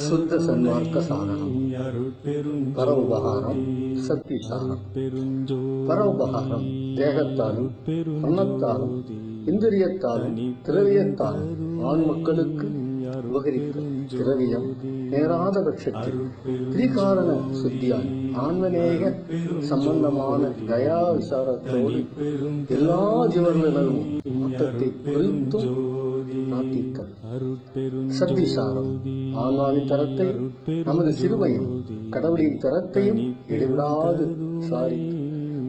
சுத்த சன்மார்க்க சாதனம். பரோபகாரம், சக்தி சாரம். பரோபகாரம் தேகத்தாலும் அன்னத்தாலும் இந்திரியத்தாலும் திரவியத்தாலும் ஆண் மக்களுக்கு உபகரிக்கும் திரவியம் நேராத பட்சத்தில் திரிகாரண சுத்தியால் ஆன்மநேக சம்பந்தமான தயா விசாரத்தோடு எல்லா ஜீவர்களும் மொத்தத்தை குறித்தும் நாட்டித்தல் சக்தி ஆன்மாவின் தரத்தை நமது சிறுமையும் கடவுளின் தரத்தையும் இடைவிடாது. சாரி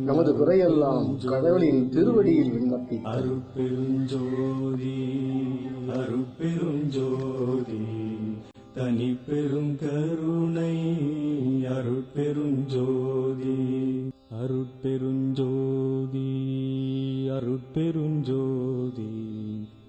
நமது குறையெல்லாம் கடவுளின் திருவடியில் விண்ணப்பி அருட்பெருஞ்சோதி அருட்பெருஞ்சோதி தனி பெரும் கருணை அருட்பெருஞ்சோதி. அருட்பெருஞ்சோதி அருட்பெருஞ்சோதி